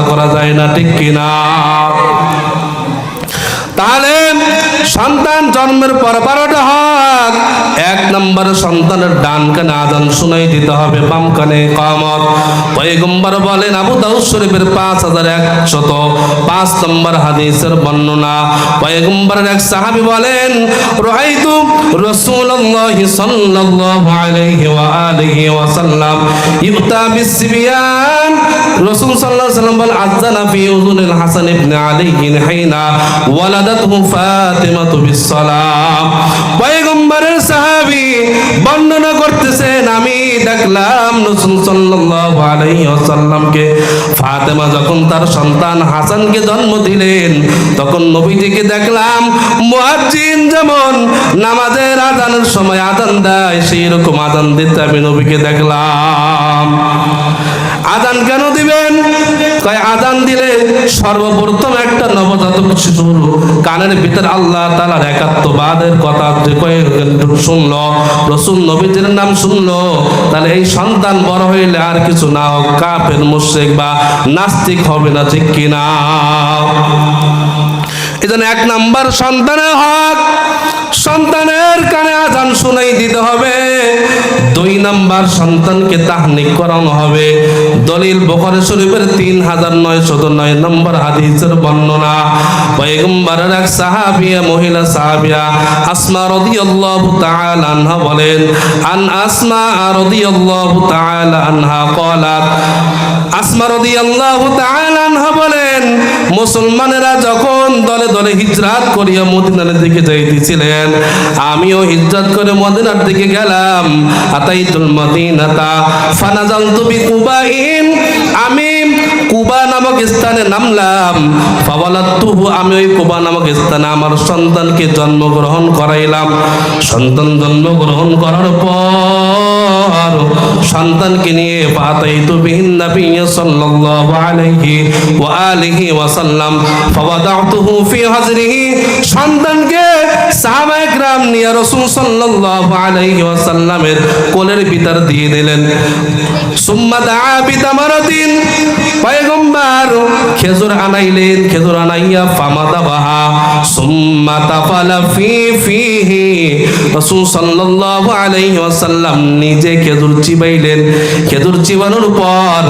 আশা করা যায় না ঠিক কিনা? তাহলে সন্তান জন্মের পর বারোটা হক এক নম্বর সন্তানের ডান কানে আজান শুনাই দিতে হবে, বাম কানে কামত। পয়গম্বর বলেন, আবু দাউদ শরীফের পাঁচ হাজার একশত পাঁচ নম্বর হাদিসের বর্ণনা। পয়গম্বরের এক সাহাবী বলেন রাইতু রাসূলুল্লাহ সাল্লাল্লাহু আলাইহি ওয়া আলিহি ওয়া সাল্লাম ইউতা বিসবিয়ান। রাসূল সাল্লাল্লাহু আলাইহি ওয়াসাল্লাম বল আযানা ফি উযুনিল হাসান ইবনে আলী ওয়ালাদাতহু ফাতিমাতু বিসসালাম। পয়গম্বরের দেখলাম রসুল ওয়াসাল্লামকে। ফাতেমা যখন তার সন্তান হাসানকে জন্ম দিলেন, তখন নবীজিকে দেখলাম যেমন নামাজের আজানের সময় আদান দেয় সেই রকম আজান দিতে আমি নবীকে দেখলাম। আদান কেন দিবেন? কয় আজান দিলে সর্বপ্রথম একটা নবজাতক শিশুর কানের ভিতর আল্লাহ তালার একাত্মবাদের কথা শুনলো, রসুল নবীদের নাম শুনলো। তাহলে এই সন্তান বড় হইলে আর কিছু না হোক, কাফের, মুশ্রিক বা নাস্তিক হবে না, ঠিক কিনা? এজন্য এক নাম্বার সন্তানের হক। সন্তানের কানে আজান শুনাই দিতে হবে দুই নাম্বার সন্তানকে তাহনিক করানো হবে দলিল বখরে শরীফের তিন হাজার নয় শত নয় নম্বর হাদিসের বর্ণনা পয়গম্বরের এক সাহাবিয়া মহিলা সাহাবিয়া আসমা রাদিয়াল্লাহু তাআলা আনহা বলেন আন আসমা রাদিয়াল্লাহু তাআলা আনহা قالت আসমা রাদিয়াল্লাহু তাআলা আনহা বলেন মুসলমানেরা যখন দলে দলে হিজরাত করিয়া মদিনার দিকে যাইতেছিলেন, আমিও হিজরত করে মদিনার দিকে গেলাম। আতাইতুল মদিনাতা ফানাজালতু বিকুবাইন। আমি কুবা নামক স্থানে নামলাম। ফাওয়ালাতুহু, আমি ওই কুবা নামক স্থানে আমার সন্তানকে জন্মগ্রহণ করাইলাম। সন্তান জন্মগ্রহণ করার পর সন্তানকে নিয়ে ফাতাইতু বিহিন নবী সাল্লাল্লাহু আলাইহি ওয়া আলিহি ওয়া সাল্লাম ফাওয়াদাতুহু ফি হাজরিহি সন্তানকে সাহাবায়ে کرام নিয়ে রাসূল সাল্লাল্লাহু আলাইহি ওয়া সাল্লামের কোলের ভিতর দিয়ে দিলেন সুম্মা দাআ বিতামারাতিন পয়গম্বর খেজুর আনাইলেন খেজুর আনাইয়া ফামাদা বাহা সুম্মা তাফালা ফি ফিহি রাসূল সাল্লাল্লাহু আলাইহি ওয়াসাল্লাম নিজে খেজুর চিবাইলেন। খেজুর চিবানোর পর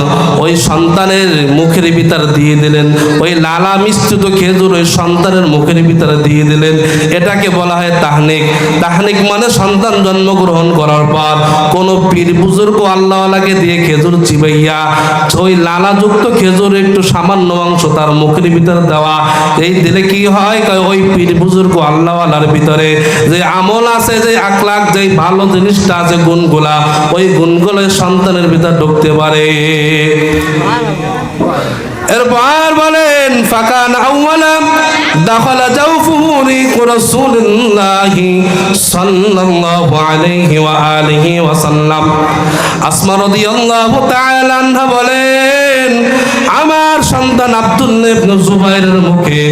ওই সন্তানের মুখের ভিতর দিয়ে দিলেন। ওই লালা মিশ্রিত খেজুর ওই সন্তানের মুখের ভিতরে দিয়ে দিলেন। এটাকে বলা হয় তাহনিক। তাহনিক মানে সন্তান জন্মগ্রহণ করার পর কোন পীর বুজুর্গ আল্লাহওয়ালাকে দিয়ে খেজুর চিবাইয়া ওই লালাযুক্ত খেজুর একটু সামান্য অংশ তার মুখের ভিতরে দেওয়া। এই দিলে কি হয়? ওই পীর বুজুর্গ আল্লাহওয়ালার ভিতরে যে আমল আছে যে আকলাক যে ভালো জিনিসটা আছে গুণগুলা, ওই গুণগুলো সন্তানের ভিতর ঢুকতে পারে। এরপর বলেন, ফাকান আউয়ালা দাখালা জাওফুহু রাসূলুল্লাহি সাল্লাল্লাহু আলাইহি ওয়া আলিহি ওয়া সাল্লাম আসমা রাদিয়াল্লাহু তাআলা আনহা বলেন সন্তান আব্দুল্লাহ জুবাইরের মুখে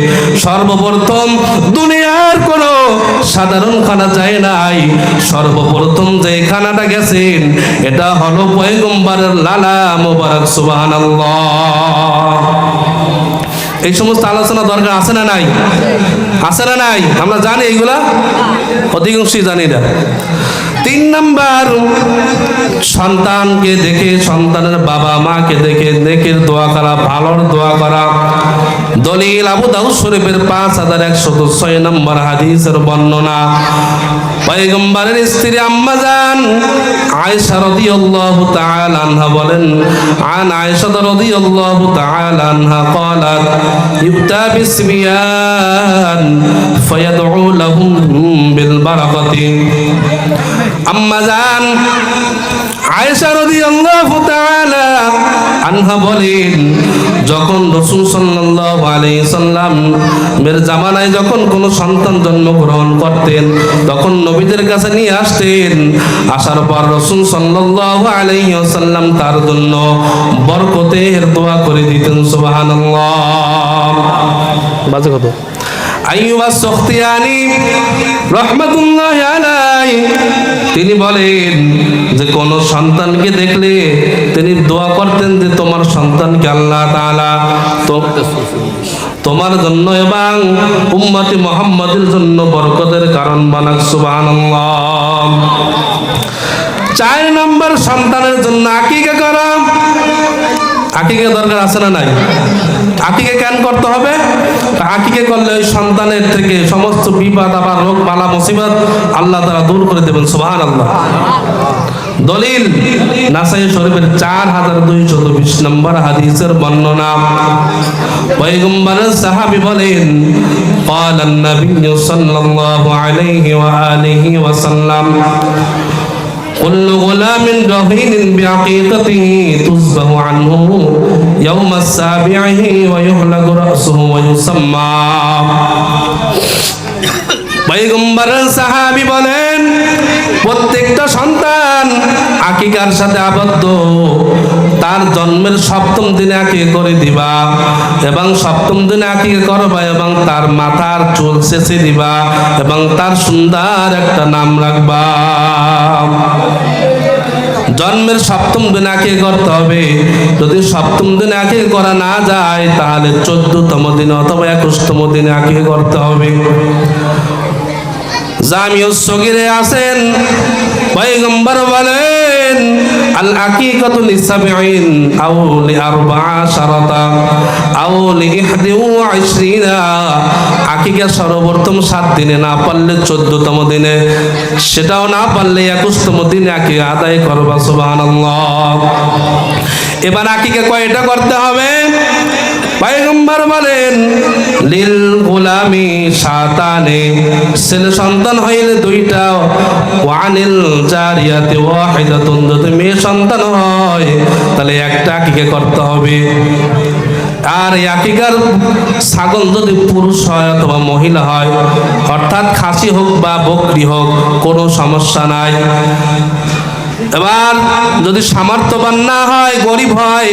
সর্বপ্রথম দুনিয়ার কোন সাধারণ খানা যায় নাই। সর্বপ্রথম যে খানাটা গেছেন, এটা হলো পয়গম্বরের লালা মোবারক, সুবহানাল্লাহ। এই সমস্ত আলোচনা দরকার আছে না নাই? আছে না নাই? আমরা জানি এইগুলা অধিকাংশই জানি না। তিন নাম্বার সন্তানকে দেখে সন্তানের বাবা মাকে দেখে নেকের দোয়া করা ভালোর দোয়া করা দলিল আবু দাউদ শরীফের পাঁচ হাজার একশত ছয় নম্বর হাদিসের বর্ণনা পয়গম্বরের স্ত্রী আম্মা জান আয়েশা রাদিয়াল্লাহু তাআলা আনহা বলেন আন আয়েশা রাদিয়াল্লাহু তাআলা আনহা قالت يؤتى بالسبيان فيدعو لهم بالبركة আম্মা জান আয়েশা রাদিয়াল্লাহু তাআলা আনহা বলেন, যখন রাসূল সাল্লাল্লাহু আলাইহি সাল্লাম এর জামানায় যখন কোন সন্তান জন্মগ্রহণ করতেন, তখন নবীদের কাছে নিয়ে আসতেন। আসার পর রাসূল সাল্লাল্লাহু আলাইহি ওয়াসাল্লাম তার জন্য বরকতের দোয়া করে দিতেন, সুবহানাল্লাহ। বাজে কত আইয়ুবা সখতিয়ানি রহমাতুল্লাহ আলাই তিনি বলেন যে, কোন সন্তানকে দেখলে তিনি দোয়া করতেন যে, তোমার সন্তানকে আল্লাহ তালা তো তোমার জন্য এবং উম্মতি মোহাম্মদের জন্য বরকতের কারণ বানাক সুবান চার নম্বর সন্তানের জন্য আকিকা করা। আকিকে দরকার আছে না নাই আকিকে কেন করতে হবে আকিকে করলে ওই সন্তানের থেকে সমস্ত বিপদ আবার রোগ বালা মুসিবত আল্লাহ তারা দূর করে দেবেন সুবহান আল্লাহ দলিল নাসাই শরীফের চার হাজার দুইশো বিশ নম্বর হাদিসের বর্ণনা পয়গম্বরের সাহাবি বলেন قال النبي صلى الله عليه وآله وسلم كل غلام رهين بعقيقته تذبح عنه يوم السابع ويهلك رأسه ويسمى পয়গম্বরের সাহাবি বলেন প্রত্যেকটা সন্তান আকিকার সাথে আবদ্ধ তার জন্মের সপ্তম দিনে আকিকে করে দিবা এবং সপ্তম দিনে আকিকে করবা এবং তার মাথার চুল শেষে দিবা এবং তার সুন্দর একটা নাম রাখবা। জন্মের সপ্তম দিন আগে করতে হবে। যদি সপ্তম দিনে আগে করা না যায়, তাহলে চোদ্দতম দিন অথবা একুশতম দিনে আগে করতে হবে। জামিউ সগিরে আছেন, পয়গম্বর বলেন, আল আকিকাতুল ইসাবিন আও লি আরবা শারাতা আও লিইহদি ওয়া ইশরিনা আকিকা সর্বপ্রথম সাত দিনে না পারলে চোদ্দতম দিনে। সেটাও না পারলে একুশতম দিনে আকিকা আদায় করবা, সুবহানাল্লাহ। এবার আকিকা কয়টা করতে হবে? পয়গম্বর বলেন, লিল গোলামি সাতানে ছেলে সন্তান হইলে দুইটা, ওয়ানিল জারিয়াতে ওয়াহিদাতুন, যদি মেয়ে সন্তান হয়, তাহলে একটা আকিকে করতে হবে। আর আকিকার ছাগল যদি পুরুষ হয় অথবা মহিলা হয়, অর্থাৎ খাসি হোক বা বকরি হোক, কোনো সমস্যা নাই। এবার যদি সামর্থ্যবান না হয় গরিব হয়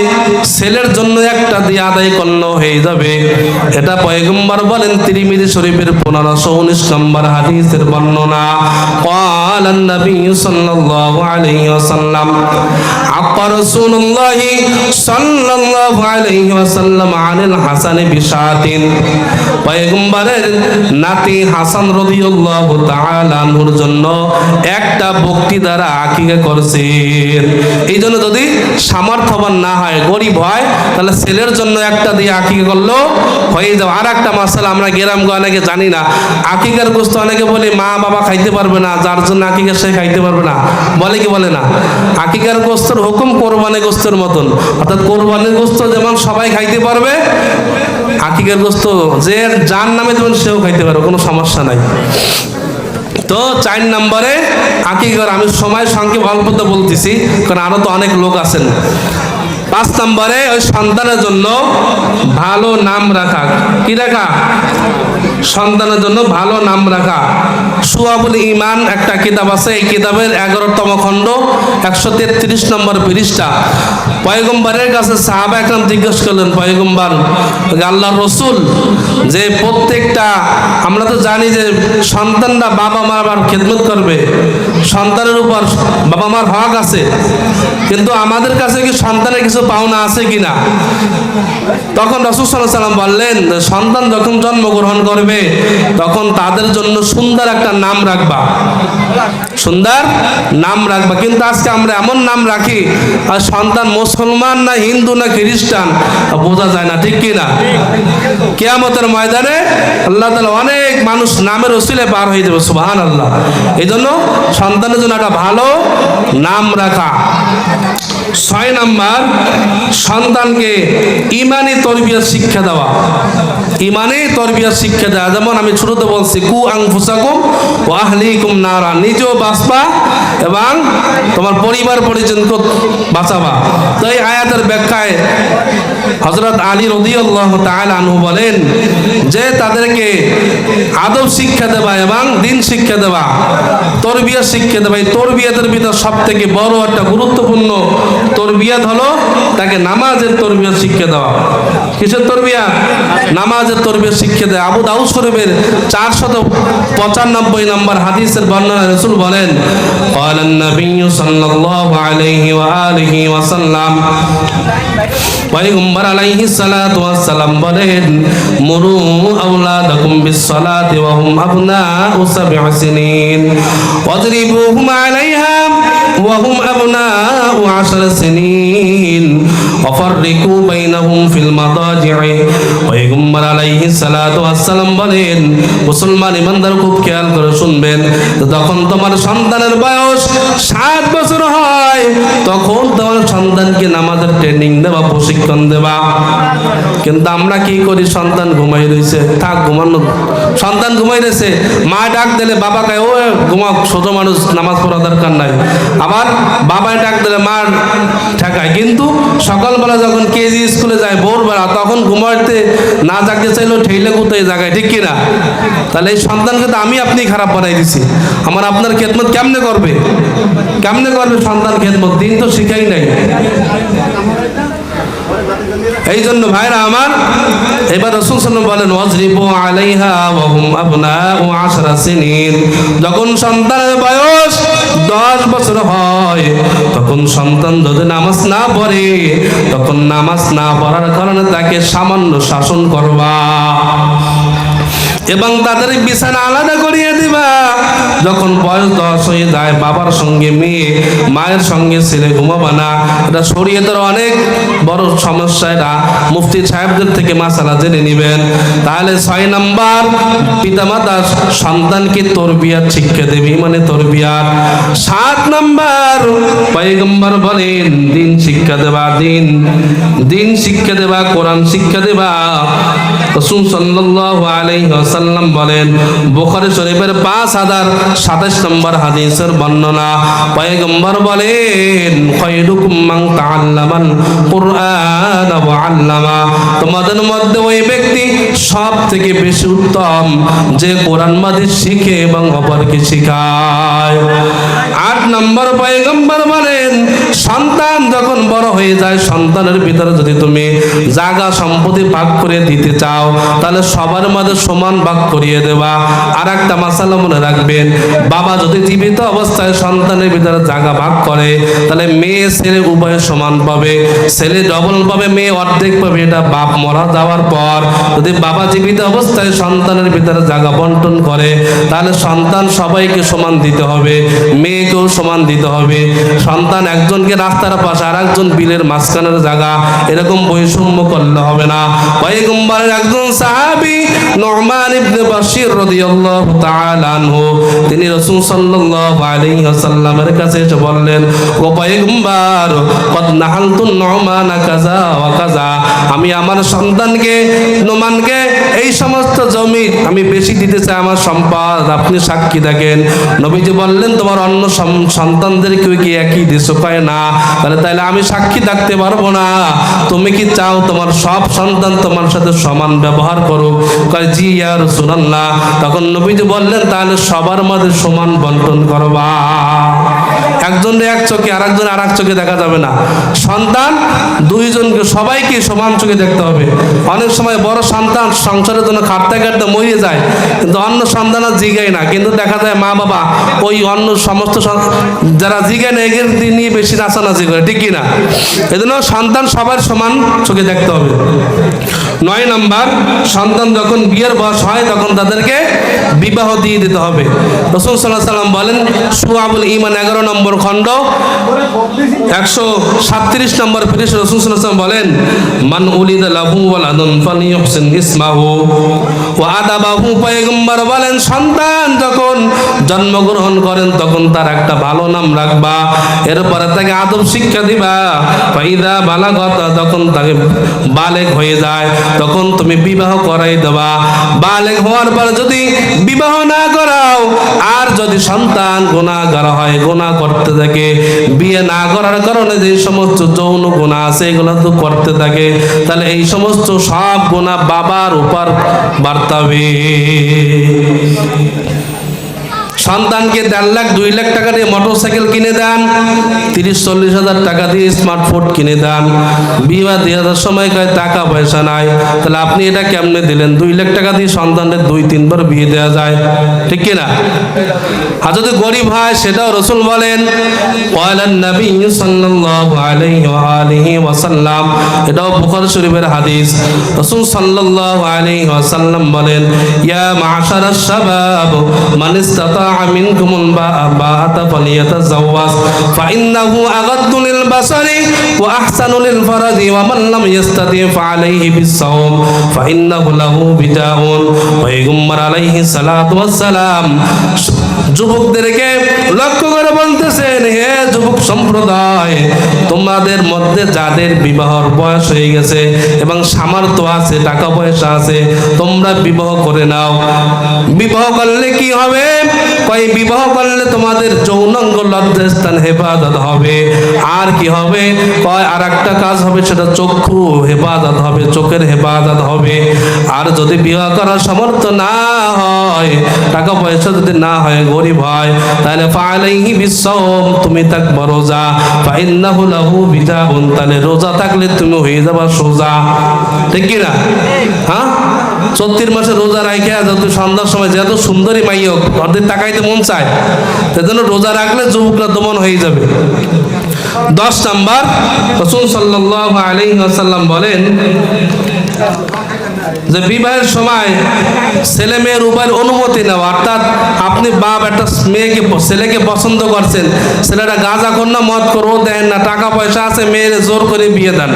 ছেলের জন্য একটা দিয়ে আদায় করলেও হয়ে যাবে এটা পয়গম্বর বলেন তিরিমিরি শরীফের পনেরোশো উনিশ নম্বর হাদিসের বর্ণনা قال النبي صلى الله عليه وسلم عق رسول الله صلى الله عليه وسلم عن الحسن بشاة পয়গম্বরের নাতি হাসান রাদিয়াল্লাহু তাআলা আনহুর জন্য একটা বকরি দ্বারা আকিকা করছেন। এই জন্য যদি সামর্থ্যবান না হয়, গরিব হয়, তাহলে ছেলের জন্য একটা দিয়ে আকিকা করল হয়ে যাবে। আর একটা মাসালা আমরা গ্রাম অনেকে জানি না। আকিকার গোস্ত অনেকে বলে, মা বাবা খাইতে পারবে না, যার জন্য আকিকা সে খাইতে পারবে না। বলে কি বলে না? আকিকার গোস্তর হুকুম কোরবানি গোস্তের মতন। অর্থাৎ কোরবানির গোস্ত যেমন সবাই খাইতে পারবে আকিকার গোস্ত, যে যার নামে তুমি সেও খাইতে পারো, কোনো সমস্যা নাই। তো চার নম্বরে আকিকার আমি সময় সঙ্গে অল্প তো বলতেছি, কারণ আরও তো অনেক লোক আছেন। পাঁচ নম্বরে, ওই সন্তানের জন্য ভালো নাম রাখা। কি রাখা? সন্তানের জন্য ভালো নাম রাখা। সুয়াবুল ইমান একটা কিতাব আছে, এই কিতাবের এগারোতম খণ্ড, একশো তেত্রিশ নম্বর পৃষ্ঠা। পয়গম্বরের কাছে সাহাবা একরাম জিজ্ঞেস করলেন, পয়গম্বর আল্লাহ রসুল, যে প্রত্যেকটা, আমরা তো জানি যে সন্তানরা বাবা মার আবার খেদমত করবে। সন্তানের উপর বাবা মার হক আছে। কিন্তু আমাদের কাছে কি সন্তানের কিছু পাওনা আছে কিনা? তখন রসুল সাল্লাম বললেন সন্তান যখন জন্মগ্রহণ করবে, তখন তাদের জন্য সুন্দর একটা নাম রাখবা। সুন্দর নাম রাখবা। কিন্তু আজকে আমরা এমন নাম রাখি, আর সন্তান মুসলমান না হিন্দু না খ্রিস্টান বোঝা যায় না, ঠিক কি না কেয়ামতের ময়দানে আল্লাহ তালা অনেক মানুষ নামের ওসিলে পার হয়ে যাবে সুবাহান আল্লাহ এই জন্য সন্তানের জন্য একটা ভালো নাম রাখা। ছয় নাম্বার, সন্তানকে ইমানে তরবিয়া শিক্ষা দেওয়া। ইমানে তরবিয়া শিক্ষা দেওয়া। যেমন আমি ছোটতে বলছি, কু আং ফুসাকুম ও আহলিকুম নারা। নিজেও বাঁচবা এবং তোমার পরিবার পরিজনকে বাঁচাবা। তো এই আয়াতের ব্যাখ্যায় হজরত আলী রদিয়াল্লাহ তাআলা আনহু বলেন যে তাদেরকে আদব শিক্ষা দেওয়া এবং দিন শিক্ষা দেওয়া তরবিয়া শিক্ষা দেওয়া এই তরবিয়াতের ভিতর সব থেকে বড় একটা গুরুত্বপূর্ণ তরবিয়াত হলো তাকে নামাজের তরবিয়ত শিক্ষা দেওয়া। কিসের তরবিয়া নামাজের তরবিয়া শিক্ষা দেয় আবু দাউদ শরীফের চারশত পঁচানব্বই নম্বর হাদিসের বর্ণনা রসুল বলেন قال النبي صلى الله عليه وآله وسلم পয়গম্বর আলাইহিস সালাতু ওয়াস সালাম বলেন মুরু আওলাদাকুম বিস সালাতি ওয়া হুম আবনাউ সাব'i সিনিন ওয়াজরিবুহুম আলাইহা ওয়া হুম আবনাউ আশর সিনিন অফারিকু বাইনাহুম ফিল মাদাজিআ পয়গম্বর আলাইহিস সালাতু ওয়াসসালাম বলেন, মুসলমান ইমানদার খুব খেয়াল করে শুনবেন, যখন তোমার সন্তানের বয়স 7 বছর হয়, তখন তোমার সন্তানকে নামাজের ট্রেনিং দেবা, প্রশিক্ষণ দেবা। কিন্তু আমরা কি করি? সন্তান ঘুমাই রয়েছে থাক, ঘুমানো সন্তান ঘুমাই রয়েছে মা ডাক দিলে বাবা কয় ও ঘুমা ছোট মানুষ, নামাজ পড়া দরকার নাই। আবার বাবায় ডাক দিলে মা ঠেকায়, কিন্তু সকাল সকালবেলা যখন কেজি স্কুলে যায়, ভোরবেলা, তখন ঘুমাইতে না জাগতে চাইলেও ঠেলে গুতে জায়গায়, ঠিক কিনা? তাহলে এই সন্তানকে তো আমি আপনি খারাপ বানাই দিছি। আমার আপনার খেদমত কেমনে করবে? কেমনে করবে সন্তান খেদমত? দিন তো শিখাই নাই। এই জন্য ভাইরা আমার, এবার রসুল সাল্লাম বলেন ওয়াজরিবু আলাইহা ওয়া হুম আবনাউ আশরা সিনিন। যখন সন্তানের বয়স দশ বছর হয়, তখন সন্তান যদি নামাজ না পড়ে, তখন নামাজ না পড়ার কারণে তাকে সামান্য শাসন করবা। এবং তাদের বিছানা আলাদা করিয়ে দিবা। যখন বয়স দশ হয়ে যায়, বাবার সঙ্গে মেয়ে, মায়ের সঙ্গে ছেলে ঘুমাবা না। এটা শরীয়তের অনেক বড় সমস্যা। এটা মুফতি সাহেবদের থেকে মাসালা জেনে নেবেন। তাহলে ছয় নাম্বার, পিতামাতা সন্তানকে তরবিয়াত শিক্ষা দেবে মানে তরবিয়াত। সাত নাম্বার, পয়গম্বর বলেন, দিন শিক্ষা দেবা, দিন। দিন শিক্ষা দেবা, কোরআন শিক্ষা দেবা। রসুল সাল্লাল্লাহু আলাইহি ওয়াসাল্লাম বলেন, বুখারী শরীফের 5027 নম্বর হাদিসের বর্ণনা। পয়গম্বর বলেন কুরআন আল্লামা। তোমাদের মধ্যে ওই ব্যক্তি সব থেকে বেশি উত্তম, যে কোরআন মাজিদ শিখে এবং অপরকে শেখায়। আট নম্বর পয়গম্বর বলেন, সন্তান যখন বড় হয়ে যায়, সন্তানের ভিতরে যদি তুমি জায়গা সম্পত্তি ভাগ করে দিতে চাও, তাহলে সবার মাঝে সমান ভাগ করিয়ে দেবা। আর একটা মাসালা মনে রাখবেন, বাবা যদি জীবিত অবস্থায় সন্তানের ভিতরে জায়গা ভাগ করে, তাহলে মেয়ে, ছেলে উভয় সমান পাবে। ছেলে ডবল পাবে, মেয়ে অর্ধেক পাবে, এটা বাপ মরা যাওয়ার পর। যদি বাবা জীবিত অবস্থায় সন্তানের ভিতরে জায়গা বন্টন করে, তাহলে সন্তান সবাইকে সমান দিতে হবে, মেয়েকেও সমান দিতে হবে। সন্তান একজনকে রাস্তার পাশে আর একজন বিলের মাঝখানের জায়গা এরকম বৈষম্য করলে হবে না। পয়গম্বরের একজন সাহাবী নুরমান ইবনে বাশির রাদিয়াল্লাহু তাআলা আনহু, তিনি রাসূল সাল্লাল্লাহু আলাইহি ওয়াসাল্লামের কাছে এসে বললেন, ও পয়গম্বর, কদ নাহালতু নুমানা কাজা ওয়া কাজা আমি আমার সন্তানকে, নোমানকে এই সমস্ত জমি আমি বেশি দিতে চাই আমার সম্পদ। আপনি সাক্ষী থাকেন নবীজি বললেন, তোমার অন্য সন্তানদেরকেও কি একই দিছো কয় না? তাহলে তাহলে আমি সাক্ষী থাকতে পারব না। তুমি কি চাও তোমার সব সন্তান তোমার সাথে সমান ব্যবহার করুক? কয়, জি ইয়া রাসূলুল্লাহ। তখন নবীজি বললেন, তাহলে সবার মাঝে সমান বন্টন করবা। একজন এক চোখে আর একজন আর এক চোখে দেখা যাবে না। সন্তান দুইজনকে সবাইকে সমান চোখে দেখতে হবে। অনেক সময় বড় সন্তান সংসারের জন্য খাটতে খাটতে মরিয়ে যায়। কিন্তু অন্য সন্তান আর জিগায় না। কিন্তু দেখা যায় মা বাবা ওই অন্য সমস্ত যারা জিগায় না এগের নিয়ে বেশি নাচানাচি করে, ঠিক কি না এজন্য সন্তান সবার সমান চোখে দেখতে হবে। নয় নাম্বার, সন্তান যখন বিয়ের বয়স হয়, তখন তাদেরকে বিবাহ দিয়ে দিতে হবে। রসুল সাল্লাহ সাল্লাম বলেন, সুয়াবুল ইমান এগারো নম্বর খণ্ড, একশো সাতত্রিশ নম্বর ফিরিস রসুল সাল্লাহ সাল্লাম বলেন, মান উলিদ লাহু ওয়ালাদুন ফালিয়ুহসিন ইসমাহু। ওয়া আদাবাহু পয়গম্বর বলেন, সন্তান যখন জন্মগ্রহণ করেন, তখন তার একটা ভালো নাম রাখবা। এরপরে তাকে আদব শিক্ষা দিবা। ফাইদা বালাগত যখন তাকে বালেক হয়ে যায়। তখন তুমি বিবাহ করাই দেবা। বালেক হওয়ার পর যদি বিবাহ না করাও, আর যদি সন্তান গুণাগার হয়, গুণা করতে থাকে, বিয়ে না করার কারণে যে সমস্ত যৌন গুণা আছে, এগুলো তো করতে থাকে, তাহলে এই সমস্ত সব গুণা বাবার উপর বার্তাবে সন্তানকে দেড় লাখ, দুই লাখ টাকা দিয়ে মোটর সাইকেল কিনে দেন, তিরিশ, চল্লিশ হাজার টাকা দিয়ে স্মার্টফোন কিনে দেন। বিমা দিয়ে হাজার সময় কয়, টাকা পয়সা নাই। তাহলে আপনি এটা কেমনে দিলেন? দুই লাখ টাকা দিয়ে সন্তানের দুই, তিনবার বিয়ে দেওয়া যায়। ঠিক কিনা? আর যদি গরিব হয়, সেটাও রসুল বলেন এটাও বুখারী শরীফের হাদিস। রাসূল আলাইহি ওয়াসাল্লাম বলেন, ইয়া মা'শারাশ শাবাব মান মিনকুমুল বা'আতা ফালিয়াতাযাওয়াজ ফাইন্নাহু আগাদ্দু লিল বাসারি ওয়া আহসানু লিল ফারাজি ওয়া মান লাম ইস্তাতি ফাআলাইহি বিস-সাওম। ফাইন্নাহু লাহু বিদাউন। যুবকদেরকে লক্ষ্য করে বলতেছেন, হে যুবক সম্প্রদায়, তোমাদের মধ্যে যাদের বিবাহর বয়স হয়ে গেছে এবং সামর্থ্য আছে, টাকা পয়সা আছে, তোমরা বিবাহ করে নাও। বিবাহ করলে কি হবে? কয়, বিবাহ করলে তোমাদের যৌনাঙ্গ লজ্জাস্থান হেফাজত হবে। আর কি হবে? কয় আর একটা কাজ হবে, সেটা চক্ষু হেফাজত হবে, চোখের হেফাজত হবে। আর যদি বিবাহ করার সামর্থ্য না হয়, টাকা পয়সা যদি না হয় গরিব হয় তাহলে ফালাইহি বিসওম তুমি থাকবা রোজা, ফাইন্নাহু লাহু বিদাউন, তাহলে রোজা থাকলে তুমি হয়ে যাবা সোজা। ঠিক কি না হ্যাঁ? চত্রিশ মাসে রোজা রাখে যত সন্ধ্যার সময় যত সুন্দরী মাই হোক ওদের তাকাইতে মন চায়, সেজন্য রোজা রাখলে যুবকরা দমন হয়ে যাবে। দশ নাম্বার, রসুল সাল্লাহ আলী আসাল্লাম বলেন যে বিবাহের সময় ছেলে মেয়ের উভয়ের অনুমতি নেওয়া, অর্থাৎ আপনি বাপ একটা মেয়েকে, ছেলেকে পছন্দ করছেন, ছেলেটা গাঁজা না, মদ করো দেন না, টাকা পয়সা আছে, মেয়ের জোর করে বিয়ে দেন।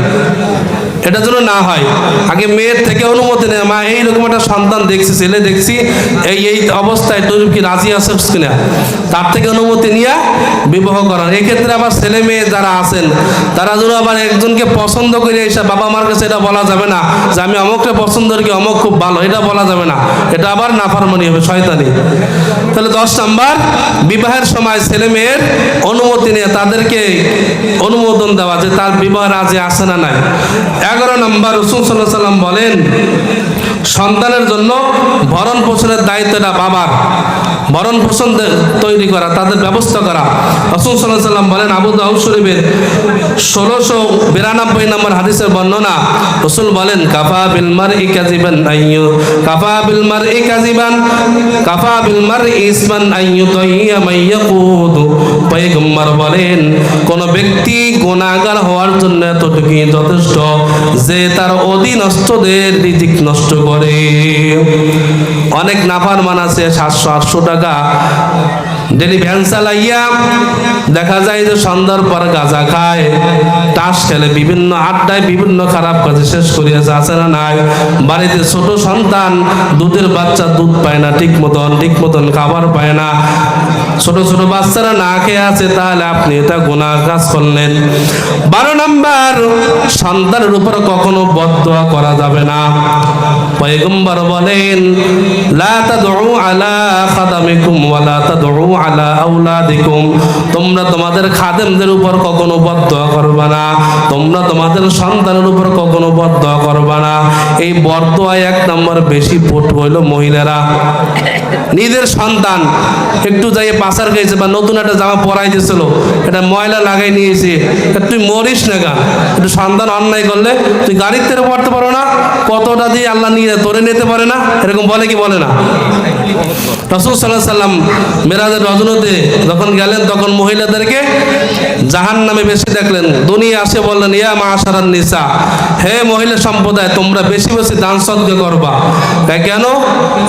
এটা যেন না হয়। আগে মেয়ের থেকে অনুমতি নেয়। মা এইরকম একটা সন্তান দেখছি, ছেলে দেখছি, এই এই অবস্থায় তুই কি রাজি আছিস কিনা? তার থেকে অনুমতি নিয়ে বিবাহ করার। এক্ষেত্রে আবার ছেলে মেয়ে যারা আছেন, তারা যেন আবার একজনকে পছন্দ করে এসে বাবা মার কাছে এটা বলা যাবে না যে আমি অমুকটা পছন্দ করি, অমুক খুব ভালো, এটা বলা যাবে না। এটা আবার নাফারমানি হবে, শয়তানি। তাহলে দশ নাম্বার, বিবাহের সময় ছেলে মেয়ের অনুমতি নিয়ে তাদেরকে অনুমোদন দেওয়া যে তার বিবাহ রাজি আছে না নাই। এগারো নম্বর রসুল সাল্লাহ সাল্লাম বলেন সন্তানের জন্য ভরণ পোষণের দায়িত্বটা বাবার। ভরণ পোষণ তৈরি করা, তাদের ব্যবস্থা করা। রসুল সাল্লাহ সাল্লাম বলেন, আবু দাউদ শরীফের ষোলোশো বিরানব্বই নম্বর হাদিসের বর্ণনা। রসুল বলেন, কাফা বিলমার ই কাজিবান আইয়ু কাফা বিলমার ই কাজিবান কাফা বিলমার ইসমান আইয়ু তৈয়া মাইয়াকুদ পয়গম্বর বলেন, কোন ব্যক্তি গুণাগার হওয়ার জন্য এতটুকুই যথেষ্ট যে তার অধীনস্থদের রিজিক নষ্ট করে। অনেক নাফার মান আছে, সাতশো আটশো টাকা ডেলি ভ্যান চালাইয়া দেখা যায় যে সন্ধ্যার পর গাঁজা খায়, তাস খেলে, বিভিন্ন আড্ডায় বিভিন্ন খারাপ কাজে শেষ করিয়াছে আছে না নাই? বাড়িতে ছোট সন্তান, দুধের বাচ্চা দুধ পায় না ঠিক মতন ঠিক মতন খাবার পায় না। ছোট ছোট বাচ্চারা না খেয়ে আছে, তাহলে আপনি এটা গুনাহ কাজ করলেন। বারো নাম্বার, সন্তানের উপর কখনো বদদোয়া করা যাবে না। পয়গম্বর বলেন, লা আলা তোমরা তোমাদের উপর কখনো না। তোমরা তোমাদের সন্তানের উপর কখনো না। এই বর্তায় এক নম্বর বেশি পটু হইল মহিলারা। নিজের সন্তান। একটু যাই পাচার গেছে বা নতুন একটা জামা পরাই দিয়েছিল এটা ময়লা লাগাই নিয়েছে। তুই মরিস না গা। একটু সন্তান অন্যায় করলে তুই গাড়ির তেরে পড়তে পারো না, কতটা দিয়ে আল্লাহ নিয়ে তোরে নিতে পারে না? এরকম বলে কি বলে না? রসুল সাল্লাহ সাল্লাম মেরাজের রজনতে যখন গেলেন, তখন মহিলাদেরকে জাহান নামে বেশি দেখলেন। দুনিয়া আসে বললেন, ইয়া মা আশারান নিসা, হে মহিলা সম্প্রদায়, তোমরা বেশি বেশি দান সদ্গা করবা। তাই কেন?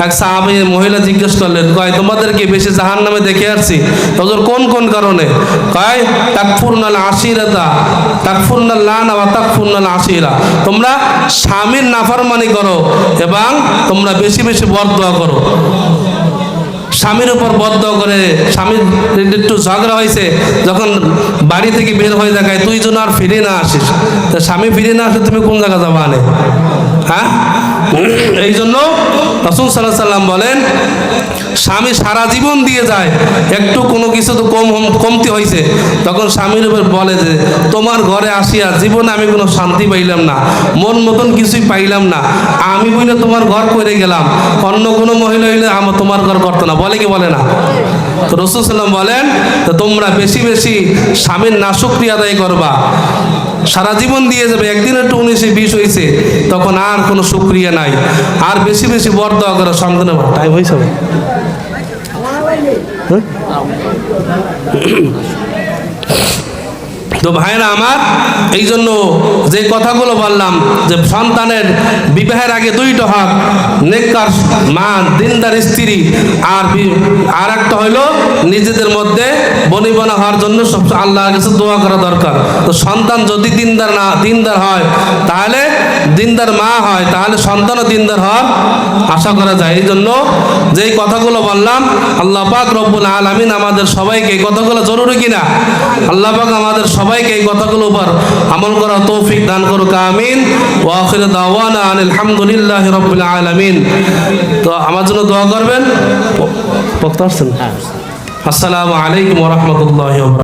এক সাহাবি মহিলা জিজ্ঞেস করলেন, কয়, তোমাদেরকে বেশি জাহান নামে দেখে আসছি? তোদের কোন কোন কারণে? কয়, তাকফুরনাল আশিরাতা, তাকফুরনাল লানা ওয়া তাকফুরনাল আশিরা। তোমরা স্বামীর নাফরমানি করো এবং তোমরা বেশি বেশি বর বরদোয়া করো। স্বামীর উপর বদ্ধ করে স্বামীর একটু ঝগড়া হয়েছে, যখন বাড়ি থেকে বের হয়ে দেখায়, তুই যেন আর ফিরে না আসিস। তা স্বামী, ফিরে না আসলে তুমি কোন জায়গা যাবা আনে? হ্যাঁ? এই জন্য রসুল সাল্লাহ সাল্লাম বলেন, স্বামী সারা জীবন দিয়ে যায়, একটু কোনো কিছু তো কম কমতি হয়েছে তখন স্বামীর উপর বলে যে, তোমার ঘরে আসিয়া জীবনে আমি কোনো শান্তি পাইলাম না, মন মতন কিছুই পাইলাম না। আমি বলে তোমার ঘর করে গেলাম, অন্য কোনো মহিলা হইলে আমার তোমার ঘর করতো না। বলে কি বলে না? তো রসুল সাল্লাম বলেন, তো তোমরা বেশি বেশি স্বামীর নাশুক্রিয়া আদায় করবা। সারা জীবন দিয়ে যাবে। একদিন একটু উনিশে বিশ হয়েছে তখন আর কোনো সুক্রিয়া নাই। আর বেশি বেশি বর দেওয়া করে সন্তানের টাইম হয়েছে হ্যাঁ? তো ভাইরা আমার এই জন্য যে কথাগুলো বললাম, যে সন্তানের বিবাহের আগে দুইটা হক, নেককার মা, দিনদার স্ত্রী, আর আর একটা হইল নিজেদের মধ্যে বনিবনা হওয়ার জন্য সব আল্লাহর কাছে দোয়া করা দরকার। তো সন্তান যদি দিনদার না দিনদার হয়, তাহলে দিনদার মা হয় তাহলে সন্তানও দিনদার হওয়ার আশা করা যায়। এই জন্য যেই কথাগুলো বললাম আল্লাহ পাক রব্বুল আলামিন আমাদের সবাইকে এই কথাগুলো জরুরি কিনা? আল্লাহ পাক আমাদের সবাইকে এই কথাগুলো উপর আমল করা তৌফিক দান করুক আমিন। ওয়া আখির দাওয়ানা আনিল হামদুলিল্লাহি রাব্বিল আলামিন। তো আমার জন্য দোয়া করবেন? বক্তা আসছেন? আসসালামু আলাইকুম ওয়া রাহমাতুল্লাহি